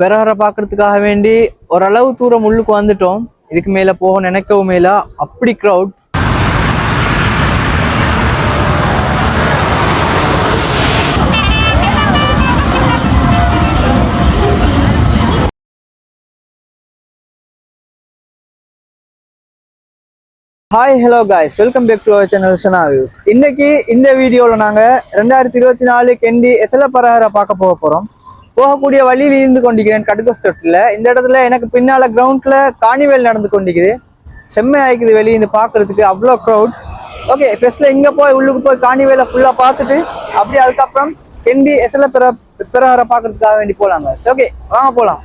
பெரஹரை பார்க்கறதுக்காக வேண்டி ஓரளவு தூரம் உள்ளுக்கு வந்துட்டோம். இதுக்கு மேலே போக நினைக்கவும் மேலே அப்படி crowd hi hello guys welcome back to our channel Sana views இன்னைக்கு இந்த வீடியோவில் நாங்கள் ரெண்டாயிரத்தி இருபத்தி நாலு கெண்டி எசல பரஹரை பார்க்க போக போகிறோம் போகக்கூடிய வழியில் இருந்து கொண்டிருக்கிறேன் கடுக்கஸ்தொட்டில் இந்த இடத்துல எனக்கு பின்னால் கிரவுண்டில் காணிவேல் நடந்து கொண்டிருக்குது. செம்மை இருக்குது வெளியே இருந்து பார்க்குறதுக்கு. அவ்வளோ க்ரௌட் ஓகே ஃபர்ஸ்ட்ல இங்கே போய் உள்ளுக்கு போய் காணிவேலை ஃபுல்லாக பார்த்துட்டு அப்படியே அதுக்கப்புறம் கெண்டி எஸ்எல்ஏ பெற பெரஹரை பார்க்குறதுக்காக வேண்டி போகலாங்க ஓகே வாங்க போகலாம்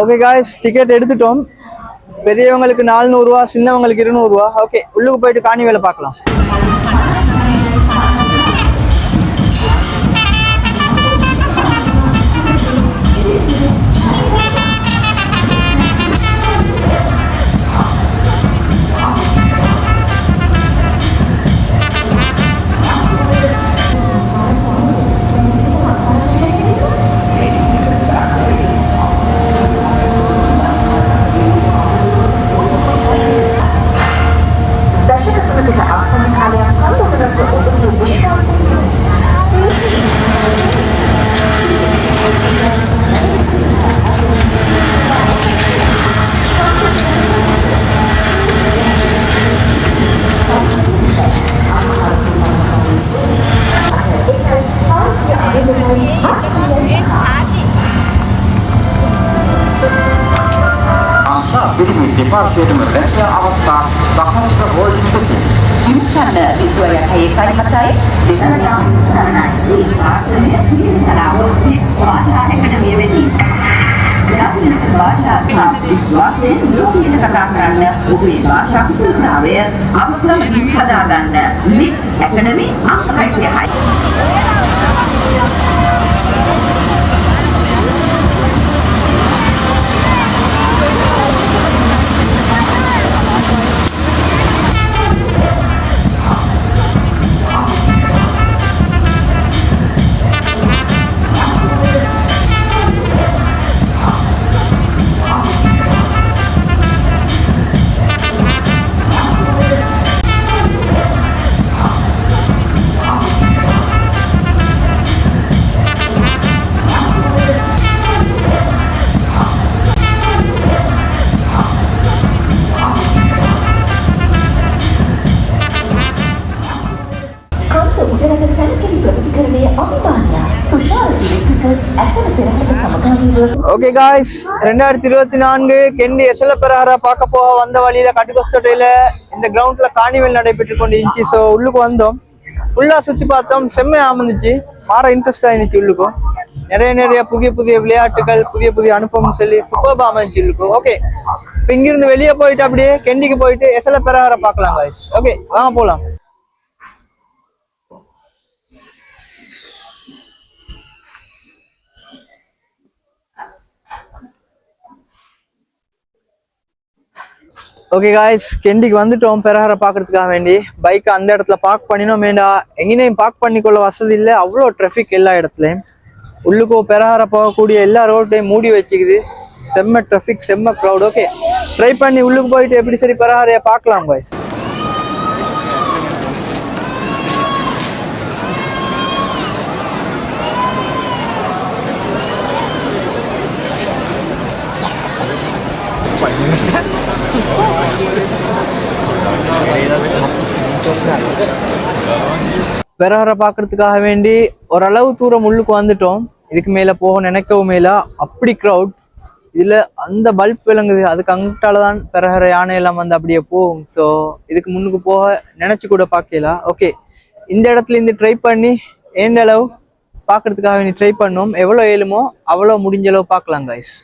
ஓகே காய்ஸ் டிக்கெட் எடுத்துட்டோம். பெரியவங்களுக்கு நானூறுரூவா சின்னவங்களுக்கு இருநூறுவா ஓகே உள்ளுக்கு போயிட்டு காணி வேலை பார்க்கலாம். ආසා පිළිමි දෙපාර්තමේන්තුවම රැකිය අවස්ථා සහස්ත්‍ර හෝල්ඩින් පිටි. ඉන්සන විද්‍යාව යකයි කයිමසයි දෙනරා තමයි මේ පාර්තමේ පිළිමලාවෝස්ති භාෂා ඇකඩමිය වෙදී. යාපනය භාෂා සංස්කෘතිය ලෝකීය කතා කරන්න ඔබේ භාෂා කුසලතාවය අපසම හදාගන්න මිස් ඇකඩමි අංක 6යි. ஓகே காய்ஸ் ரெண்டாயிரத்தி இருபத்தி நான்கு கெண்டி எசல பெறாரா பார்க்க போக வந்த வழியில கட்டுக்கொஸ்தோட்டையில இந்த கிரவுண்ட்ல காணிவல் நடைபெற்று கொண்டு இருந்துச்சு ஸோ உள்ளுக்கு வந்தோம். ஃபுல்லா சுத்தி பார்த்தோம். செம்மையா அமைந்துச்சு மாற இன்ட்ரெஸ்டா இருந்துச்சு உள்ளுக்கும் நிறைய நிறைய புதிய புதிய விளையாட்டுகள் புதிய புதிய அனுபவம் சொல்லி சூப்பர்பா அமைஞ்சு இருக்கும் ஓகே இப்போ இங்கிருந்து வெளியே போயிட்டு அப்படியே கெண்டிக்கு போயிட்டு எசல பெரஹரா பார்க்கலாம் காய்ஸ் ஓகே வாங்க போகலாம் ஓகே காய்ஸ் கெண்டிக்கு வந்துட்டோம். பெரஹரை பார்க்கறதுக்காக வேண்டி. பைக்கை அந்த இடத்துல பார்க் பண்ணினோம். வேண்டா எங்கேயும் பார்க் பண்ணிக்கொள்ள வசதி இல்லை. அவ்வளோ ட்ராஃபிக் எல்லா இடத்துலையும். உள்ளுக்கோ பெரஹரை போகக்கூடிய எல்லா ரோட்டையும் மூடி வச்சுக்குது. செம்ம டிராஃபிக் செம்ம க்ரௌட் ஓகே ட்ரை பண்ணி உள்ளுக்கு போயிட்டு எப்படி சரி பெரஹரையை பார்க்கலாம் காய்ஸ் பெரஹரை பார்க்கறதுக்காக வேண்டி ஓரளவு தூரம் உள்ளுக்கு வந்துட்டோம். இதுக்கு மேலே போக நினைக்கவும் இல்லை. அப்படி க்ரௌட் இதில் அந்த பல்ப் விளங்குது. அதுக்கு அங்கிட்டால தான் பெறகிற யானை எல்லாம் வந்து அப்படியே போகும். ஸோ இதுக்கு முன்னுக்கு போக நினச்சி கூட பார்க்கல. ஓகே இந்த இடத்துல இருந்து ட்ரை பண்ணி எந்த அளவு பார்க்கறதுக்காக வேண்டி ட்ரை பண்ணோம். எவ்வளோ ஏழுமோ அவ்வளோ முடிஞ்ச அளவு பார்க்கலாம் கைஸ்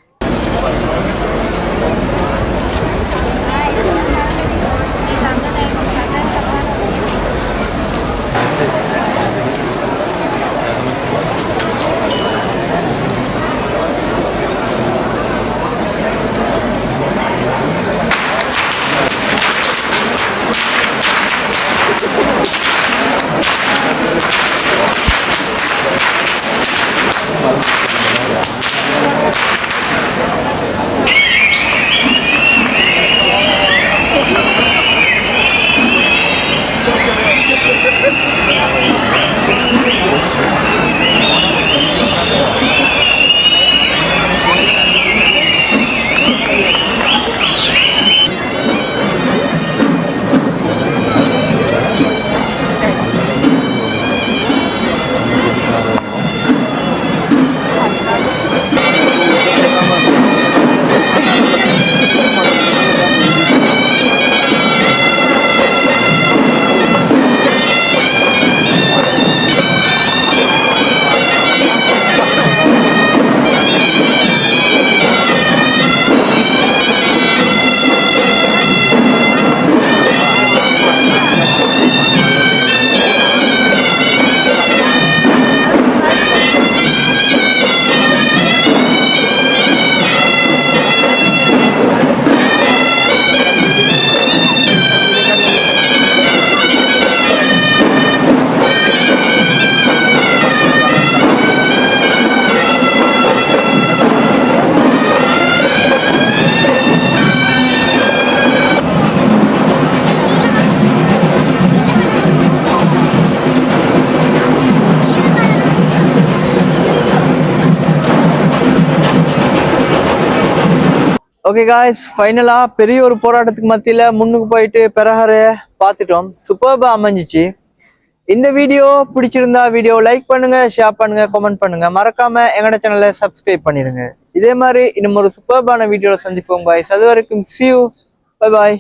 ஓகே காய்ஸ் ஃபைனலா பெரிய ஒரு போராட்டத்துக்கு மத்தியில முன்னுக்கு போயிட்டு பெறஹர பார்த்துட்டோம். சூப்பர்பாக அமைஞ்சிச்சு. இந்த வீடியோ பிடிச்சிருந்தா வீடியோ லைக் பண்ணுங்க ஷேர் பண்ணுங்க கமெண்ட் பண்ணுங்க. மறக்காம எங்களோட சேனலை சப்ஸ்கிரைப் பண்ணிடுங்க இதே மாதிரி இன்னும் ஒரு சூப்பர்பான வீடியோவில் சந்திப்போம் காய்ஸ் அது வரைக்கும் see யூ பாய்